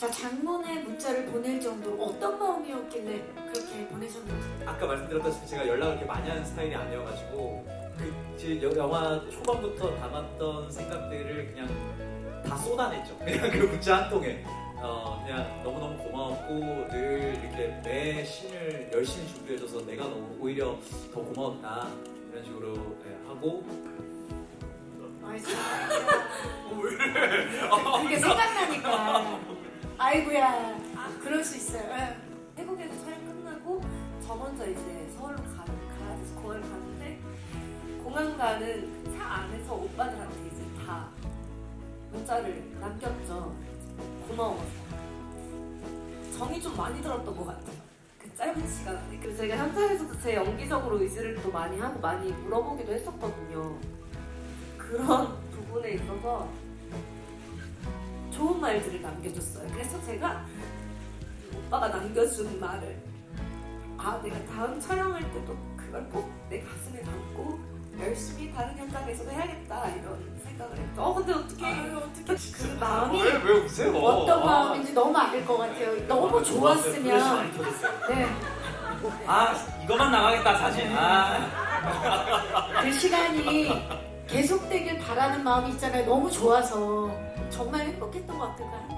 자 장문의 문자를 보낼 정도로 어떤 마음이었길래 그렇게 보내셨는지. 아까 말씀드렸다시피 제가 연락을 그렇게 많이 하는 스타일이 아니어가지고 그 제- 여- 영화 초반부터 담았던 생각들을 그냥 다 쏟아냈죠. 그냥 그 문자 한 통에. 어, 그냥 너무너무 고마웠고 늘 이렇게 매 신을 열심히 준비해줘서 내가 너무 오히려 더 고마웠다. 이런 식으로 네, 하고. 아이 참 그게 생각나니까 아이고야 그럴 수 있어요 예. 태국에서 촬영 끝나고 저 먼저 이제 서울로 가, 가야 돼서 공항을 가는데 공항 가는 차 안에서 오빠들한테 이제 다 문자를 남겼죠. 고마워서. 정이 좀 많이 들었던 것 같아요. 그 짧은 시간 안에. 그리고 제가 현장에서도 제 연기적으로 의지를 또 많이 하고 많이 물어보기도 했었거든요. 그런 부분에 있어서 좋은 말들을 남겨줬어요. 그래서 제가 오빠가 남겨준 말을 아 내가 다음 촬영할 때도 그걸 꼭 내 가슴에 담고 열심히 다른 현장에서도 해야겠다 이런 생각을 했죠. 어 근데 어떻게 어떻게 그 마음이 왜, 왜 우세요? 어떤 마음인지 너무 알것 같아요 너무 좋았으면. 네, 아 이것만 나가겠다 사진. 아 그 시간이 계속되길 바라는 마음이 있잖아요. 너무 좋아서. 정말 행복했던 것 같아요. 그한